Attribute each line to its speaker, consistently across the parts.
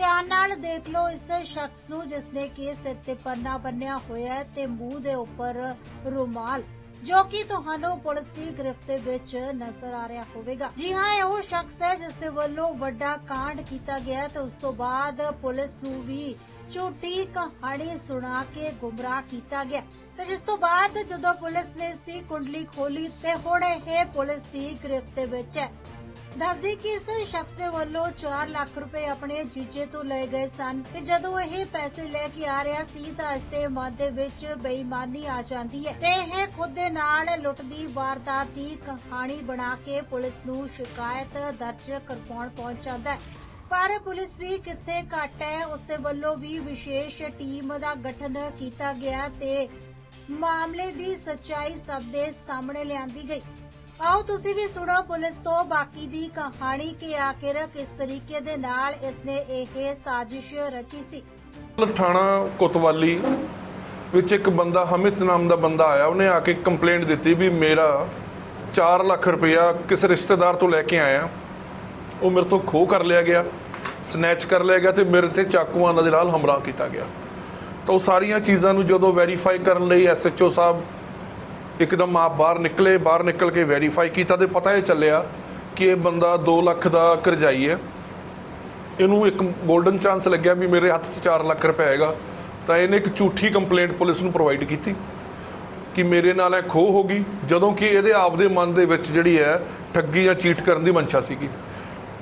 Speaker 1: ਧਿਆਨ ਨਾਲ ਦੇਖ ਲਓ ਇਸ ਸ਼ਖਸ ਨੂੰ, ਜਿਸ ਨੇ ਕਿ ਸਿਰ ਤੇ ਪੰਨਾ ਬੰਨਿਆ ਹੋਇਆ ਹੈ ਤੇ ਮੂੰਹ ਦੇ ਉੱਪਰ ਰੁਮਾਲ, ਜੋ ਕਿ ਤੁਹਾਨੂੰ ਪੁਲਿਸ ਦੀ ਗ੍ਰਿਫਤ ਦੇ ਵਿੱਚ ਨਜ਼ਰ ਆ ਰਿਹਾ ਹੋਵੇਗਾ। ਜੀ ਹਾਂ, ਇਹ ਉਹ ਸ਼ਖਸ ਹੈ ਜਿਸ ਦੇ ਵੱਲੋਂ ਵੱਡਾ ਕਾਂਡ ਕੀਤਾ ਗਿਆ ਤੇ ਉਸ ਤੋਂ ਬਾਅਦ ਪੁਲਿਸ ਨੂੰ ਵੀ ਝੂਠੀ ਕਹਾਣੀ ਸੁਣਾ ਕੇ ਗੁੰਮਰਾਹ ਕੀਤਾ ਗਿਆ ਤੇ ਜਿਸ ਤੋਂ ਬਾਅਦ ਜਦੋਂ ਪੁਲਿਸ ਨੇ ਇਸ ਦੀ ਕੁੰਡਲੀ ਖੋਲੀ ਤੇ ਹੁਣ ਇਹ ਪੁਲਿਸ ਦੀ ਗ੍ਰਿਫਤ ਦੇ ਵਿੱਚ ਹੈ। ਦੱਸਦੀ ਕਿ ਇਸ ਸ਼ਖਸ ਦੇ ਵੱਲੋਂ 4 ਲੱਖ ਰੁਪਏ ਆਪਣੇ ਜੀਜੇ ਤੋਂ ਲਏ ਗਏ ਸਨ ਤੇ ਜਦੋਂ ਇਹ ਪੈਸੇ ਲੈ ਕੇ ਆ ਰਿਹਾ ਸੀ ਤਾਂ ਇਸ ਦੇ ਮਨ ਦੇ ਵਿੱਚ ਬੇਈਮਾਨੀ ਆ ਜਾਂਦੀ ਹੈ ਤੇ ਇਹ ਖੁਦ ਦੇ ਨਾਲ ਲੁੱਟ ਦੀ ਵਾਰਦਾਤ ਦੀ ਕਹਾਣੀ ਬਣਾ ਕੇ ਪੁਲਿਸ ਨੂੰ ਸ਼ਿਕਾਇਤ ਦਰਜ ਕਰਵਾਉਣ ਪਹੁੰਚ ਜਾਂਦਾ ਹੈ। ਪਰ ਪੁਲਿਸ ਵੀ ਕਿੱਥੇ ਘਟ ਹੈ, ਉਸ ਦੇ ਵੱਲੋਂ ਵੀ ਵਿਸ਼ੇਸ਼ ਟੀਮ ਦਾ ਗਠਨ ਕੀਤਾ ਗਿਆ ਤੇ ਮਾਮਲੇ ਦੀ ਸੱਚਾਈ ਸਭ ਦੇ ਸਾਹਮਣੇ ਲਿਆਂਦੀ ਗਈ। ਆਓ ਤੁਸੀਂ ਵੀ ਸੁਣੋ ਪੁਲਿਸ ਤੋਂ ਬਾਕੀ ਦੀ ਕਹਾਣੀ ਕਿ ਆਖਿਰ ਕਿਸ ਤਰੀਕੇ ਦੇ ਨਾਲ ਇਸਨੇ ਇਹ ਸਾਜ਼ਿਸ਼ ਰਚੀ ਸੀ।
Speaker 2: ਥਾਣਾ ਕੋਤਵਾਲੀ ਵਿੱਚ ਇੱਕ ਬੰਦਾ, ਹਮਿਤ ਨਾਮ ਦਾ ਬੰਦਾ ਆਇਆ। ਉਹਨੇ ਆ ਕੇ ਕੰਪਲੇਂਟ ਦਿੱਤੀ ਵੀ ਮੇਰਾ 4 ਲੱਖ ਰੁਪਇਆ ਕਿਸੇ ਰਿਸ਼ਤੇਦਾਰ ਤੋਂ ਲੈ ਕੇ ਆਇਆ। ਉਹ ਮੇਰੇ ਤੋਂ ਖੋਹ ਕਰ ਲਿਆ ਗਿਆ ਸਨੈਚ ਕਰ ਲਿਆ ਗਿਆ ਤੇ ਮੇਰੇ ਤੇ ਚਾਕੂਆਂ ਦੇ ਨਾਲ ਹਮਲਾ ਕੀਤਾ ਗਿਆ। ਤਾਂ ਉਹ ਸਾਰੀਆਂ ਚੀਜ਼ਾਂ ਨੂੰ ਜਦੋਂ ਵੈਰੀਫਾਈ ਕਰਨ ਲਈ ਐਸਐਚਓ ਸਾਹਿਬ ਇੱਕਦਮ ਆਪ ਬਾਹਰ ਨਿਕਲੇ, ਬਾਹਰ ਨਿਕਲ ਕੇ ਵੈਰੀਫਾਈ ਕੀਤਾ ਤੇ ਪਤਾ ਇਹ ਚੱਲਿਆ ਕਿ ਇਹ ਬੰਦਾ 2 ਲੱਖ ਦਾ ਕਰਜ਼ਾਈ ਹੈ। ਇਹਨੂੰ ਇੱਕ 골ਡਨ ਚਾਂਸ ਲੱਗਿਆ ਵੀ ਮੇਰੇ ਹੱਥ 'ਚ 4 ਲੱਖ ਰੁਪਏ ਹੈਗਾ। ਤਾਂ ਇਹਨੇ ਇੱਕ ਝੂਠੀ ਕੰਪਲੇਂਟ ਪੁਲਿਸ ਨੂੰ ਪ੍ਰੋਵਾਈਡ ਕੀਤੀ ਕਿ ਮੇਰੇ ਨਾਲ ਇਹ ਖੋਹ ਹੋ ਗਈ, ਜਦੋਂ ਕਿ ਇਹਦੇ ਆਪਦੇ ਮਨ ਦੇ ਵਿੱਚ ਜਿਹੜੀ ਹੈ ਠੱਗੀ ਜਾਂ ਚੀਟ ਕਰਨ ਦੀ ਮਨਸ਼ਾ ਸੀਗੀ।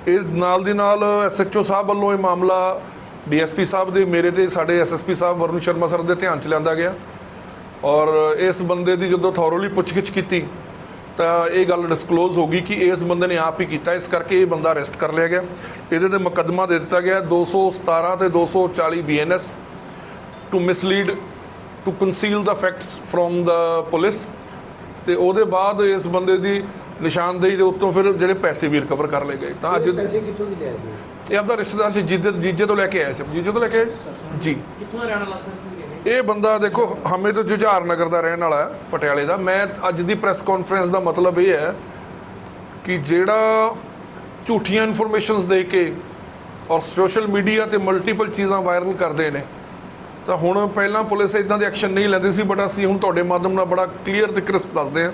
Speaker 2: ਇਹ ਨਾਲ ਦੀ ਨਾਲ ਐਸਐਚਓ ਸਾਹਿਬ ਵੱਲੋਂ ਇਹ ਮਾਮਲਾ ਡੀਐਸਪੀ ਸਾਹਿਬ ਦੇ, ਮੇਰੇ ਤੇ ਸਾਡੇ ਐਸਐਸਪੀ ਸਾਹਿਬ ਵਰੁਣ ਸ਼ਰਮਾ ਸਰ ਦੇ ਧਿਆਨ 'ਚ ਲਿਆਂਦਾ ਗਿਆ। ਔਰ ਇਸ ਬੰਦੇ ਦੀ ਜਦੋਂ ਥੋਰੋਲੀ ਪੁੱਛਗਿੱਛ ਕੀਤੀ ਤਾਂ ਇਹ ਗੱਲ ਡਿਸਕਲੋਜ਼ ਹੋ ਗਈ ਕਿ ਇਸ ਬੰਦੇ ਨੇ ਆਪ ਹੀ ਕੀਤਾ। ਇਸ ਕਰਕੇ ਇਹ ਬੰਦਾ ਅਰੈਸਟ ਕਰ ਲਿਆ ਗਿਆ। ਇਹਦੇ ਤੇ ਮੁਕੱਦਮਾ ਦੇ ਦਿੱਤਾ ਗਿਆ 217 ਤੇ 240 BNS to mislead to conceal the facts from the police ਤੇ ਉਹਦੇ ਬਾਅਦ ਇਸ ਬੰਦੇ ਦੀ ਨਿਸ਼ਾਨਦੇਹੀ ਦੇ ਉੱਤੋਂ ਫਿਰ ਜਿਹੜੇ ਪੈਸੇ ਵੀ ਰਿਕਵਰ ਕਰ ਲਏ ਗਏ। ਤਾਂ ਅੱਜ
Speaker 3: ਪੈਸੇ ਕਿੱਥੋਂ ਵੀ ਲਿਆ ਸੀ?
Speaker 2: ਇਹ ਆਪਦਾ ਰਿਸ਼ਤੇਦਾਰ ਸੀ ਜੀਜੇ ਜੀਜੇ ਤੋਂ ਲੈ ਕੇ ਆਇਆ ਸੀ। ਜੀਜੇ ਤੋਂ ਲੈ ਕੇ ਆਏ? ਜੀ।
Speaker 4: ਕਿੱਥੋਂ ਦਾ ਰਹਿਣ ਵਾਲਾ ਸਰ ਸੀ?
Speaker 2: ਇਹ ਬੰਦਾ ਦੇਖੋ, ਹਮੇ ਤੋਂ ਜੁਝਾਰ ਨਗਰ ਦਾ ਰਹਿਣ ਵਾਲਾ ਹੈ, ਪਟਿਆਲੇ ਦਾ। ਮੈਂ ਅੱਜ ਦੀ ਪ੍ਰੈਸ ਕਾਨਫਰੰਸ ਦਾ ਮਤਲਬ ਇਹ ਹੈ ਕਿ ਜਿਹੜਾ ਝੂਠੀਆਂ ਇਨਫੋਰਮੇਸ਼ਨਸ ਦੇ ਕੇ ਔਰ ਸੋਸ਼ਲ ਮੀਡੀਆ ਤੇ ਮਲਟੀਪਲ ਚੀਜ਼ਾਂ ਵਾਇਰਲ ਕਰਦੇ ਨੇ, ਤਾਂ ਹੁਣ ਪਹਿਲਾਂ ਪੁਲਿਸ ਇਦਾਂ ਦੇ ਐਕਸ਼ਨ ਨਹੀਂ ਲੈਂਦੀ ਸੀ ਬਟ ਅਸੀਂ ਹੁਣ ਤੁਹਾਡੇ ਮਾਧਿਅਮ ਨਾਲ ਬੜਾ ਕਲੀਅਰ ਤੇ ਕ੍ਰਿਸਪ ਦੱਸਦੇ ਹਾਂ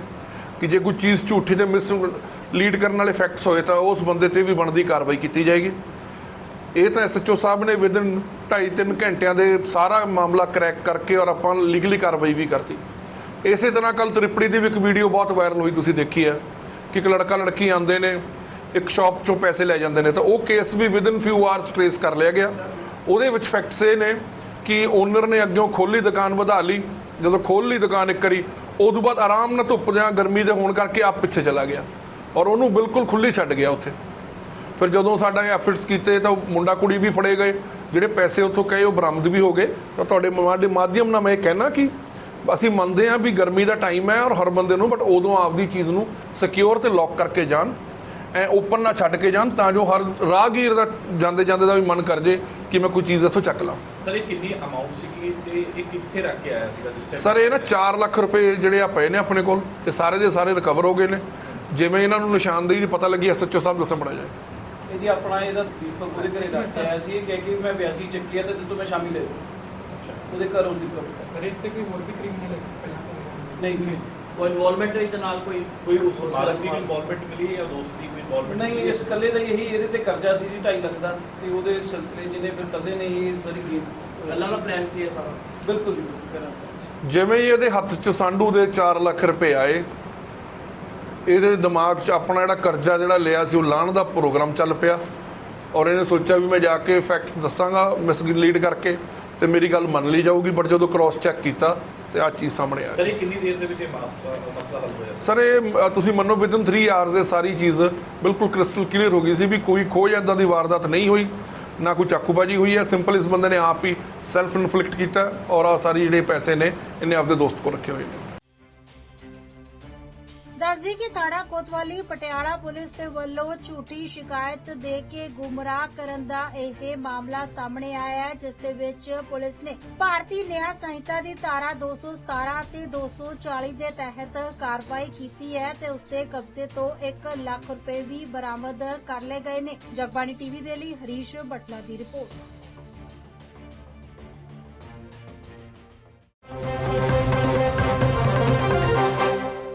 Speaker 2: ਕਿ ਜੇ ਕੋਈ ਚੀਜ਼ ਝੂਠੀ ਤੇ ਮਿਸ ਲੀਡ ਕਰਨ ਵਾਲੇ ਫੈਕਟਸ ਹੋਏ ਤਾਂ ਉਸ ਬੰਦੇ ਤੇ ਵੀ ਬਣਦੀ ਕਾਰਵਾਈ ਕੀਤੀ ਜਾਏਗੀ। ਇਹ ਤਾਂ ਐਸਐਚਓ ਸਾਹਿਬ ਨੇ ਵਿਦਨ 2.5-3 ਘੰਟਿਆਂ ਦੇ ਸਾਰਾ ਮਾਮਲਾ ਕਰੈਕ ਕਰਕੇ ਔਰ ਆਪਾਂ ਲੀਗਲੀ ਕਾਰਵਾਈ ਵੀ ਕਰਤੀ। ਇਸੇ ਤਰ੍ਹਾਂ ਕੱਲ ਤ੍ਰਿਪੜੀ ਦੀ ਵੀ ਇੱਕ ਵੀਡੀਓ ਬਹੁਤ ਵਾਇਰਲ ਹੋਈ, ਤੁਸੀਂ ਦੇਖੀ ਹੈ ਕਿ ਇੱਕ ਲੜਕਾ ਲੜਕੀ ਆਉਂਦੇ ਨੇ, ਇੱਕ ਸ਼ਾਪ ਚੋਂ ਪੈਸੇ ਲੈ ਜਾਂਦੇ ਨੇ। ਤਾਂ ਉਹ ਕੇਸ ਵੀ ਵਿਦਨ ਫਿਊ ਆਵਰਸ ਟ੍ਰੇਸ ਕਰ ਲਿਆ ਗਿਆ। ਉਹਦੇ ਵਿੱਚ ਫੈਕਟਸ ਇਹ ਨੇ ਕਿ ਓਨਰ ਨੇ ਅੱਗੋਂ ਖੋਲੀ ਦੁਕਾਨ ਵਧਾ ਲਈ। ਜਦੋਂ ਖੋਲ ਲਈ ਦੁਕਾਨ ਇੱਕ ਵਾਰੀ ਉਦੋਂ ਬਾਅਦ ਆਰਾਮ ਨਾਲ ਧੁੱਪ ਜਾਂ ਗਰਮੀ ਦੇ ਹੋਣ ਕਰਕੇ ਆਪ ਪਿੱਛੇ ਚਲਾ ਗਿਆ। ਔਰ ਉਹਨੂੰ ਬਿਲਕੁਲ ਖੁੱਲੀ ਛੱਡ ਗਿਆ ਉੱਥੇ। ਫਿਰ ਜਦੋਂ ਸਾਡਾ ਐਫਰਟਸ ਕੀਤੇ ਤਾਂ ਮੁੰਡਾ ਕੁੜੀ ਵੀ ਫੜੇ ਗਏ। ਜਿਹੜੇ ਪੈਸੇ ਉੱਥੋਂ ਕਹੇ ਉਹ ਬਰਾਮਦ ਵੀ ਹੋ ਗਏ। ਤਾਂ ਤੁਹਾਡੇ ਦੇ ਮਾਧਿਅਮ ਨਾਲ ਮੈਂ ਇਹ ਕਹਿਣਾ ਕਿ ਅਸੀਂ ਮੰਨਦੇ ਹਾਂ ਵੀ ਗਰਮੀ ਦਾ ਟਾਈਮ ਹੈ ਔਰ ਹਰ ਬੰਦੇ ਨੂੰ ਬਟ ਉਦੋਂ ਆਪਦੀ ਚੀਜ਼ ਨੂੰ ਸਿਕਿਉਰ ਤੇ ਲੌਕ ਕਰਕੇ ਜਾਣ। ਐ ਓਪਨ ਨਾ ਛੱਡ ਕੇ ਜਾਣ ਤਾਂ ਜੋ ਹਰ ਰਾਹਗੀਰ ਦਾ ਜਾਂਦੇ ਜਾਂਦੇ ਦਾ ਵੀ ਮਨ ਕਰ ਜੇ ਕਿ ਮੈਂ ਕੋਈ ਚੀਜ਼ ਇੱਥੋਂ ਚੱਕ ਲਾਂ।
Speaker 5: ਸਰ ਇਹ ਕਿੰਨੀ ਅਮਾਉਂਟ ਸੀਗੀ? ਤੇ ਇਹ ਕਿੱਥੇ ਰੱਖ ਕੇ ਆਇਆ ਸੀਗਾ ਜਿਸ
Speaker 2: ਸਰ ਇਹ ਨਾ 4 ਲੱਖ ਰੁਪਏ ਜਿਹੜੇ ਆ ਪਏ ਨੇ ਆਪਣੇ ਕੋਲ ਇਹ ਸਾਰੇ ਦੇ ਸਾਰੇ ਰਿਕਵਰ ਹੋ ਗਏ ਨੇ। ਜਿਵੇਂ ਇਹਨਾਂ ਨੂੰ ਨਿਸ਼ਾਨਦੇਹੀ ਦੀ ਪਤਾ ਲੱਗੀ ਐਸਐਚਓ ਸਾਹਿਬ ਦੱਸਣ ਬੜਾ ਜਾਏ
Speaker 6: ਇਹ ਜੀ ਆਪਣਾ ਇਹਦਾ ਦੀਪਕ ਉਹਦੇ ਘਰੇ ਕੇ ਆਇਆ ਸੀ ਇਹ ਕਹਿ ਕੇ ਵੀ ਮੈਂ ਵਿਆਜੀ ਚੱਕੀ ਆ ਤੇ ਤੂੰ ਮੈਂ ਸ਼ਾਮੀ ਲੈ ਜਾਊਂ। ਉਹਦੇ ਘਰੋਂ ਕੰਮ
Speaker 4: ਸਰ ਇਸ ਤੇ ਕੋਈ ਹੋਰ ਵੀ ਕ੍ਰਿਮੀਨਲ
Speaker 6: ਨਹੀਂ ਨਹੀਂ।
Speaker 4: ਕੋਈ ਇਨਵੋਲਵਮੈਂਟ ਇਹਦੇ ਨਾਲ ਕੋਈ
Speaker 5: ਕੋਈ ਉਸ ਮਾਲਕ ਦੀ ਵੀ ਇਨਵੋਲਵਮੈਂਟ ਮਿਲੀ ਜਾਂ ਦੋਸਤ ਦੀ ਕੋਈ ਇਨਵੋਲਵਮੈਂਟ
Speaker 6: ਨਹੀਂ ਇਸ ਕੱਲੇ ਦਾ ਇਹੀ ਇਹਦੇ ਤੇ ਕਰਜ਼ਾ ਸੀ ਜੀ 2.5 ਲੱਖ ਦਾ। ਤੇ ਉਹਦੇ ਸਿਲਸਿਲੇ ਜਿਹਨੇ ਫਿਰ ਕੱਲੇ ਨੇ ਹੀ ਸਾਰੀ ਗੇਮ
Speaker 4: ਪਹਿਲਾਂ ਦਾ ਪਲਾਨ ਸੀ ਇਹ ਸਾਰਾ?
Speaker 6: ਬਿਲਕੁਲ ਜੀ ਕਰਾਂ
Speaker 2: ਜਿਵੇਂ ਹੀ ਇਹਦੇ ਹੱਥ 'ਚ ਸਾਂਢੂ ਦੇ 4 ਲੱਖ ਰੁਪਏ ਆਏ ਇਹਦੇ ਦਿਮਾਗ 'ਚ ਆਪਣਾ ਜਿਹੜਾ ਕਰਜ਼ਾ ਜਿਹੜਾ ਲਿਆ ਸੀ ਉਹ ਲਾਣ ਦਾ ਪ੍ਰੋਗਰਾਮ ਚੱਲ ਪਿਆ। ਔਰ ਇਹਨੇ ਸੋਚਿਆ ਵੀ ਮੈਂ ਜਾ ਕੇ ਫੈਕਟਸ ਦੱਸਾਂਗਾ ਮਿਸਲੀਡ ਕਰਕੇ ਤੇ ਮੇਰੀ ਗੱਲ ਮੰਨ ਲਈ ਜਾਊਗੀ। ਬਟ ਜਦੋਂ ਕ੍ਰਾਸ ਚੈੱਕ ਕੀਤਾ ਤੇ ਆ ਚੀਜ਼ ਸਾਹਮਣੇ ਆ
Speaker 5: ਸਰ ਇਹ ਕਿੰਨੀ ਦੇਰ ਦੇ ਵਿੱਚ ਇਹ ਮਾਸ- ਮਸਲਾ ਹੱਲ ਹੋਇਆ?
Speaker 2: ਸਰ ਇਹ ਤੁਸੀਂ ਮੰਨੋ ਵਿਦਨ 3 ਆਵਰਸ ਇਹ ਸਾਰੀ ਚੀਜ਼ ਬਿਲਕੁਲ ਕ੍ਰਿਸਟਲ ਕਲੀਅਰ ਹੋ ਗਈ ਸੀ ਵੀ ਕੋਈ ਖੋਜ ਇਦਾਂ ਦੀ ਵਾਰਦਾਤ ਨਹੀਂ ਹੋਈ ਨਾ ਕੋਈ ਚਾਕੂਬਾਜੀ ਹੋਈ ਹੈ। ਸਿੰਪਲ ਇਸ ਬੰਦੇ ਨੇ ਆਪ ਹੀ ਸੈਲਫ ਇਨਫਲਿਕਟ ਕੀਤਾ ਔਰ ਆ ਸਾਰੀ ਜਿਹੜੇ ਪੈਸੇ ਨੇ ਇਹਨੇ ਆਪਦੇ ਦੋਸਤ ਕੋਲ ਰੱਖੇ ਹੋਏ ਨੇ।
Speaker 1: ਦੱਸਦੀ ਕਿ ਥਾਣਾ ਕੋਤਵਾਲੀ ਪਟਿਆਲਾ ਪੁਲਿਸ ਦੇ ਵੱਲੋਂ ਝੂਠੀ ਸ਼ਿਕਾਇਤ ਦੇ ਕੇ ਗੁੰਮਰਾਹ ਕਰਨ ਦਾ ਇਹ ਮਾਮਲਾ ਸਾਹਮਣੇ ਆਇਆ ਹੈ, ਜਿਸ ਦੇ ਵਿੱਚ ਪੁਲਿਸ ਨੇ ਭਾਰਤੀ ਨਿਆਂ ਸੰਹਿਤਾ ਦੀ ਧਾਰਾ 217 ਅਤੇ 240 ਦੇ ਤਹਿਤ ਕਾਰਵਾਈ ਕੀਤੀ ਹੈ ਤੇ ਉਸ ਦੇ ਕਬਜ਼ੇ ਤੋਂ 1 ਲੱਖ ਰੁਪਏ ਵੀ ਬਰਾਮਦ ਕਰ ਲਏ ਗਏ ਨੇ। ਜਗਬਾਣੀ ਟੀਵੀ ਦੇ ਲਈ ਹਰੀਸ਼ ਬਟਲਾ ਦੀ ਰਿਪੋਰਟ।